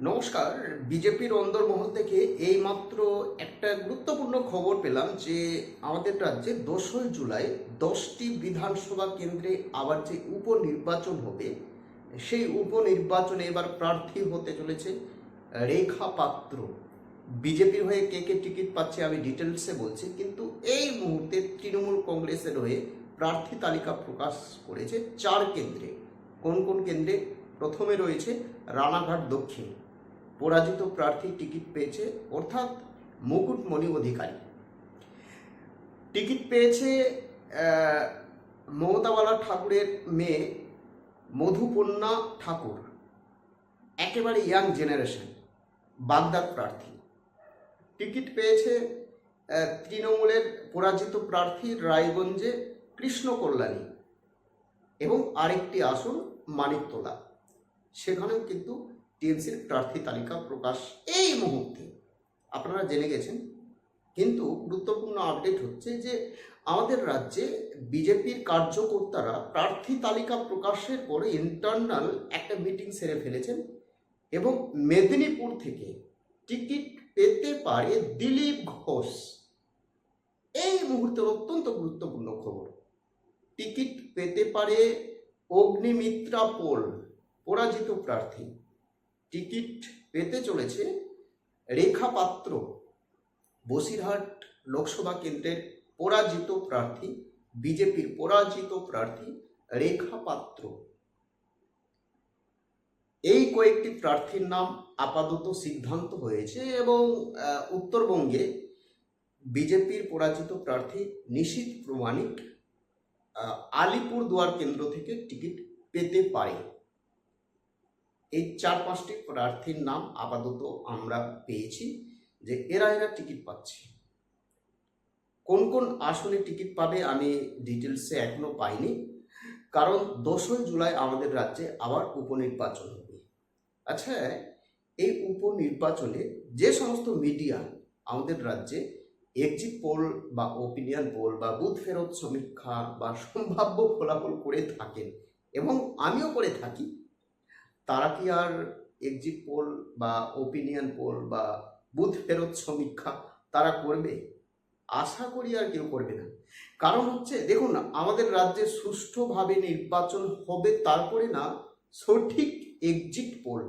নমস্কার, বিজেপির অন্দরমহল থেকে এইমাত্র একটা গুরুত্বপূর্ণ খবর পেলাম যে আমাদের রাজ্যে দোসই জুলাই দশটি বিধানসভা কেন্দ্রে আবার যে উপনির্বাচন হবে, সেই উপনির্বাচনে এবার প্রার্থী হতে চলেছে রেখা পাত্র। বিজেপির হয়ে কে কে টিকিট পাচ্ছে আমি ডিটেলসে বলছি, কিন্তু এই মুহূর্তে তৃণমূল কংগ্রেসের হয়ে প্রার্থী তালিকা প্রকাশ করেছে চার কেন্দ্রে। কোন কোন কেন্দ্রে? প্রথমে রয়েছে রানাঘাট দক্ষিণ। পরাজিত প্রার্থী টিকিট পেয়েছে, অর্থাৎ মুকুটমণি অধিকারী। টিকিট পেয়েছে মমতাবালা ঠাকুরের মেয়ে মধুপন্না ঠাকুর, একেবারে ইয়াং জেনারেশন বাগদাদ প্রার্থী। টিকিট পেয়েছে তৃণমূলের পরাজিত প্রার্থী রায়গঞ্জে কৃষ্ণ কল্যাণী এবং আরেকটি আসন মানিকতলা। সেখানেও কিন্তু টিএমসির প্রার্থী তালিকা প্রকাশ এই মুহূর্তে। আপনারা জেনে গেছেন। কিন্তু গুরুত্বপূর্ণ আপডেট হচ্ছে যে, আমাদের রাজ্যে বিজেপির কার্যকর্তারা প্রার্থী তালিকা প্রকাশের পরে ইন্টারনাল একটা মিটিং সেরে ফেলেছেন এবং মেদিনীপুর থেকে টিকিট পেতে পারে দিলীপ ঘোষ। এই মুহূর্তের অত্যন্ত গুরুত্বপূর্ণ খবর। টিকিট পেতে পারে অগ্নিমিত্রা পোল, পরাজিত প্রার্থী। টিকিট পেতে চলেছে রেখা পাত্র বসিরহাট লোকসভা কেন্দ্রের পরাজিত প্রার্থী বিজেপির পরাজিত প্রার্থী রেখা পাত্র এই কয়েকটি প্রার্থীর নাম আপাতত সিদ্ধান্ত হয়েছে এবং উত্তরবঙ্গে বিজেপির পরাজিত প্রার্থী নিশীত প্রমাণিক আহ, আলিপুর দুয়ার কেন্দ্র থেকে টিকিট পেতে পারে। এই চার পাঁচটি প্রার্থীর নাম আপাতত আমরা পেয়েছি যে এরা এরা টিকিট পাচ্ছে। কোন কোন আসনে টিকিট পাবে আমি ডিটেলসে এখনও পাইনি, কারণ দশই জুলাই আমাদের রাজ্যে আবার উপনির্বাচন হবে। আচ্ছা এই উপনির্বাচনে যে সমস্ত মিডিয়া আমাদের রাজ্যে এক্সিট পোল বা ওপিনিয়ন পোল বা বুথ ফেরত সমীক্ষা বা সম্ভাব্য ফলাফল করে থাকেন এবং আমিও করে থাকি তারা কি আর এক্সিট পোল বা ওপিনিয়ন পোল বা বুথ ফেরত সমীক্ষা তারা করবে? আশা করি আর কেউ করবে না। কারণ হচ্ছে, দেখুন আমাদের রাজ্যে সুষ্ঠুভাবে নির্বাচন হবে তারপরে না সঠিক এক্সিট পোল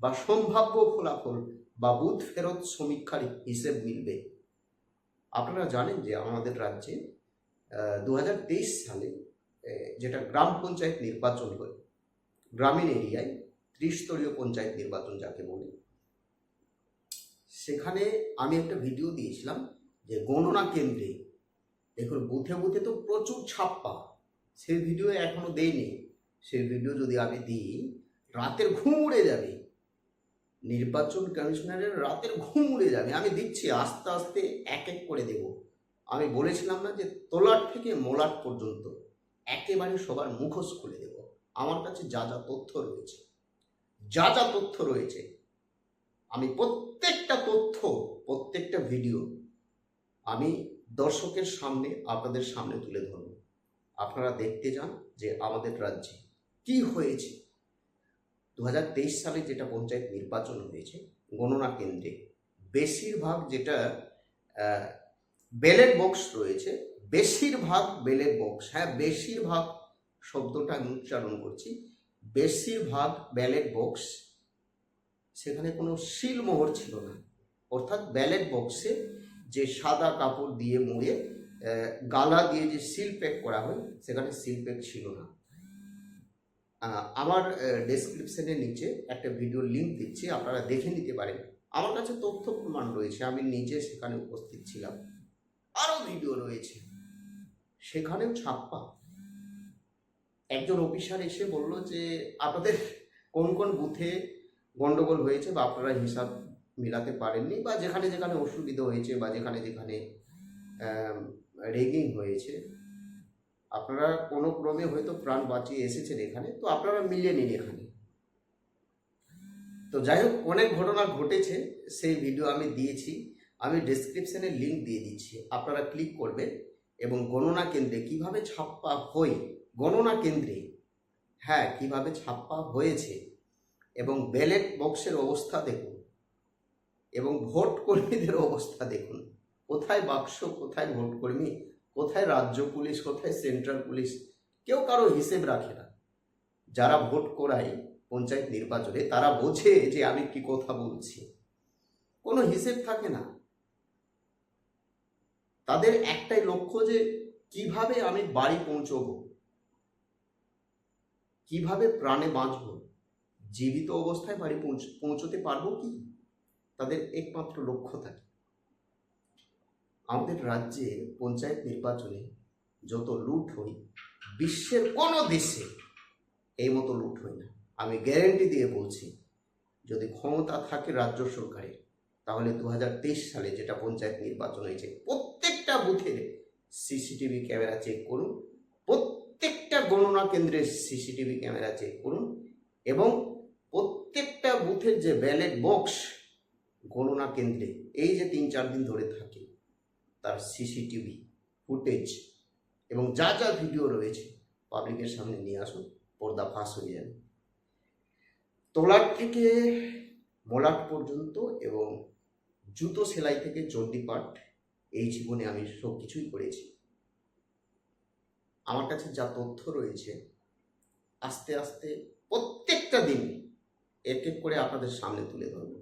বা সম্ভাব্য ফলাফল বা বুথ ফেরত সমীক্ষার হিসেব মিলবে। আপনারা জানেন যে আমাদের রাজ্যে দু হাজার তেইশ সালে যেটা গ্রাম পঞ্চায়েত নির্বাচন হয় গ্রামীণ এরিয়ায় ত্রিস্তরীয় পঞ্চায়েত নির্বাচন যাকে বলে, সেখানে আমি একটা ভিডিও দিয়েছিলাম যে গণনা কেন্দ্রে, দেখুন বুথে বুথে তো প্রচুর ছাপ্পা সেই ভিডিও এখনও দেইনি। সেই ভিডিও যদি আমি দিই, রাতের ঘুম উড়ে যাবে। নির্বাচন কমিশনারের রাতের ঘুম উড়ে যাবে। আমি দিচ্ছি, আস্তে আস্তে এক এক করে দেব। আমি বলেছিলাম না যে তোলার থেকে মোলার পর্যন্ত একেবারে সবার মুখোশ খুলে দেব। আমার কাছে যা যা তথ্য রয়েছে, যা যা তথ্য রয়েছে, আমি প্রত্যেকটা তথ্য, প্রত্যেকটা ভিডিও আমি দর্শকের সামনে, আপনাদের সামনে তুলে ধরব। আপনারা দেখতে যান যে আমাদের রাজ্যে কি হয়েছে। দু হাজার তেইশ সালে যেটা পঞ্চায়েত নির্বাচন হয়েছে, গণনা কেন্দ্রে বেশিরভাগ যেটা ব্যালেট বক্স রয়েছে, বেশিরভাগ ব্যালেট বক্স হ্যাঁ বেশিরভাগ শব্দটা আমি উচ্চারণ করছি। বেশিরভাগ ব্যালেট বক্স সেখানে কোনো সিলমোহর ছিল না। অর্থাৎ ব্যালেট বক্সে যে সাদা কাপড় দিয়ে মুড়ে গালা দিয়ে যে সিল প্যাক করা হয়, সেখানে সিল প্যাক ছিল না। আমার ডেসক্রিপশনের নিচে একটা ভিডিও লিংক দিচ্ছি, আপনারা দেখে নিতে পারেন। আমার কাছে তথ্য প্রমাণ রয়েছে, আমি নিজে সেখানে উপস্থিত ছিলাম। আরও ভিডিও রয়েছে। সেখানেও ছাপ্পা একজন অফিসার এসে বলল যে, আপনাদের কোন কোন বুথে গন্ডগোল হয়েছে বা আপনারা হিসাব মিলাতে পারেননি বা যেখানে যেখানে অসুবিধা হয়েছে বা যেখানে যেখানে রেগিং হয়েছে, আপনারা কোনো ক্রমে হয়তো প্রাণ বাঁচিয়ে এসেছেন এখানে, তো আপনারা মিলিয়ে নিন এখানে। তো যাই হোক, অনেক ঘটনা ঘটেছে, সেই ভিডিও আমি দিয়েছি। আমি ডেসক্রিপশনে লিঙ্ক দিয়ে দিচ্ছি। আপনারা ক্লিক করবেন এবং গণনা কেন্দ্রে কীভাবে ছাপ্পা হয় গণনা কেন্দ্রে হ্যাঁ কীভাবে ছাপ্পা হয়েছে এবং ব্যালেট বক্সের অবস্থা দেখুন এবং ভোট কর্মীদের অবস্থা দেখুন। কোথায় বাক্স, কোথায় ভোট কর্মী কোথায় রাজ্য পুলিশ, কোথায় সেন্ট্রাল পুলিশ, কেউ কারও হিসেব রাখে না। যারা ভোট করায় পঞ্চায়েত নির্বাচনে, তারা বোঝে যে আমি কি কথা বলছি। কোনো হিসেব থাকে না। তাদের একটাই লক্ষ্য যে কীভাবে আমি বাড়ি পৌঁছবো। কীভাবে প্রাণে বাঁচব? জীবিত অবস্থায় বাড়ি পৌঁছ- পৌঁছতে পারব কি? তাদের একমাত্র লক্ষ্য থাকে। আমাদের রাজ্যে পঞ্চায়েত নির্বাচনে যত লুট হই, বিশ্বের কোনো দেশে এই মতো লুট হয় না। আমি গ্যারেন্টি দিয়ে বলছি, যদি ক্ষমতা থাকে রাজ্য সরকারের তাহলে দু হাজার তেইশ সালে যেটা পঞ্চায়েত নির্বাচন হয়েছে, প্রত্যেকটা বুথের সিসিটিভি ক্যামেরা চেক করুন প্রত্যেকটা গণনা কেন্দ্রের সিসিটিভি ক্যামেরা চেক করুন এবং প্রত্যেকটা বুথের যে ব্যালেট বক্স গণনা কেন্দ্রে, এই যে তিন চার দিন ধরে থাকে, তার সিসিটিভি ফুটেজ এবং যা যা ভিডিও রয়েছে পাবলিকের সামনে নিয়ে আসুন, পর্দা ফাঁস হয়ে যাবে। তোলার থেকে মলাট পর্যন্ত এবং জুতো সেলাই থেকে চণ্ডীপাঠ এই জীবনে আমি সব কিছুই করেছি। আমার কাছে যা তথ্য রয়েছে, আস্তে আস্তে প্রত্যেকটা দিন এক এক করে আপনাদের সামনে তুলে ধরব।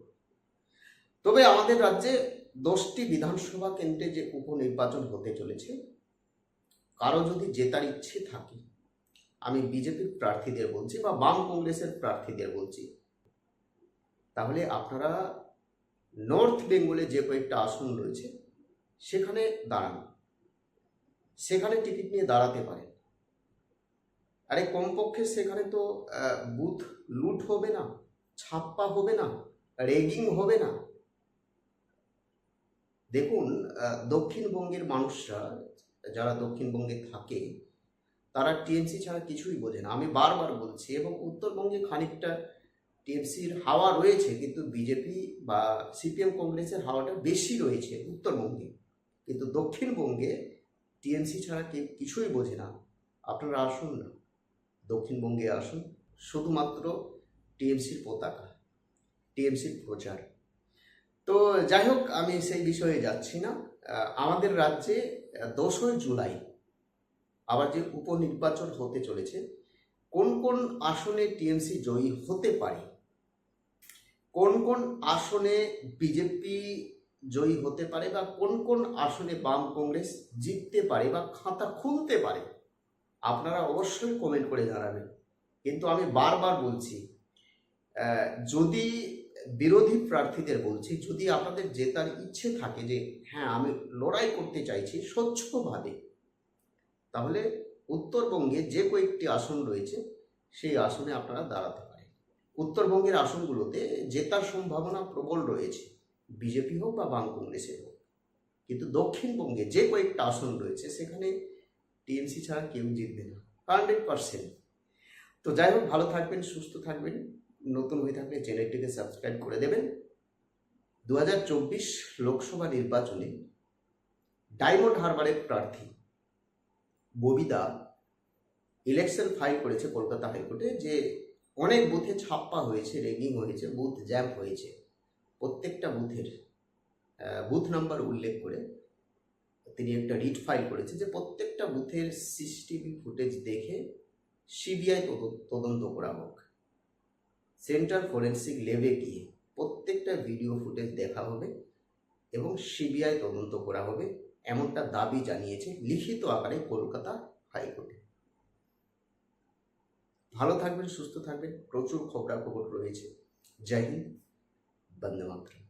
তবে আমাদের রাজ্যে দশটি বিধানসভা কেন্দ্রে যে উপনির্বাচন হতে চলেছে, কারও যদি জেতার ইচ্ছে থাকে, আমি বিজেপির প্রার্থীদের বলছি বা বাম কংগ্রেসের প্রার্থীদের বলছি, তাহলে আপনারা নর্থ বেঙ্গলে যে কয়েকটা আসন রয়েছে, সেখানে দাঁড়ান। সেখানে টিকিট নিয়ে দাঁড়াতে পারেন আরে কমপক্ষে সেখানে তো বুথ লুট হবে না, ছাপ্পা হবে না, রেগিং হবে না। দেখুন দক্ষিণবঙ্গের মানুষরা, যারা দক্ষিণবঙ্গে থাকে, তারা টিএমসি ছাড়া কিছুই বোঝে না। আমি বারবার বলছি, এবং উত্তরবঙ্গে খানিকটা টিএমসির হাওয়া রয়েছে, কিন্তু বিজেপি বা সিপিএম কংগ্রেসের হাওয়াটা বেশি রয়েছে উত্তরবঙ্গে। কিন্তু দক্ষিণবঙ্গে টিএমসি ছাড়া কেউ কিছুই বোঝে না। আপনারা আসুন না। দক্ষিণবঙ্গে আসুন। শুধুমাত্র টিএমসির পতাকা, টিএমসির প্রচার। তো যাই হোক, আমি সেই বিষয়ে যাচ্ছি না। আমাদের রাজ্যে দশই জুলাই আবার যে উপনির্বাচন হতে চলেছে, কোন কোন আসনে টিএমসি জয়ী হতে পারে? কোন কোন আসনে বিজেপি জয়ী হতে পারে বা কোন কোন আসনে বাম কংগ্রেস জিততে পারে বা খাতা খুলতে পারে, আপনারা অবশ্যই কমেন্ট করে জানাবেন। কিন্তু আমি বারবার বলছি যদি বিরোধী প্রার্থীদের বলছি, যদি আপনাদের জেতার ইচ্ছে থাকে যে হ্যাঁ আমি লড়াই করতে চাইছি স্বচ্ছভাবে, তাহলে উত্তরবঙ্গে যে কয়েকটি আসন রয়েছে, সেই আসনে আপনারা দাঁড়াতে পারেন। উত্তরবঙ্গের আসনগুলোতে জেতার সম্ভাবনা প্রবল রয়েছে। বিজেপি হোক বা বাম কংগ্রেসের হোক। কিন্তু দক্ষিণবঙ্গে যে কয়েকটা আসন রয়েছে, সেখানে টিএমসি ছাড়া কেউ জিতবে না, হান্ড্রেড পার্সেন্ট। তো যাই হোক, ভালো থাকবেন, সুস্থ থাকবেন। নতুন হয়ে থাকলে চ্যানেলটিকে সাবস্ক্রাইব করে দেবেন। দু হাজার চব্বিশ লোকসভা নির্বাচনে ডায়মন্ড হারবারের প্রার্থী ববিদা ইলেকশন ফাইল করেছে কলকাতা হাইকোর্টে, যে অনেক বুথে ছাপ্পা হয়েছে, রেগিং হয়েছে, বুথ জ্যাম হয়েছে। প্রত্যেকটা বুথের বুথ নাম্বার উল্লেখ করে তিনি একটা রিট ফাইল করেছে যে প্রত্যেকটা বুথের সিসিটিভি ফুটেজ দেখে সিবিআই তদন্ত করা হোক। সেন্ট্রাল ফরেন্সিক ল্যাবে গিয়ে প্রত্যেকটা ভিডিও ফুটেজ দেখা হবে এবং সিবিআই তদন্ত করা হবে এমনটা দাবি জানিয়েছে লিখিত আকারে কলকাতা হাইকোর্টে। ভালো থাকবেন, সুস্থ থাকবেন, প্রচুর খবরাখবর রয়েছে। জয় হিন্দ। बंद मातरम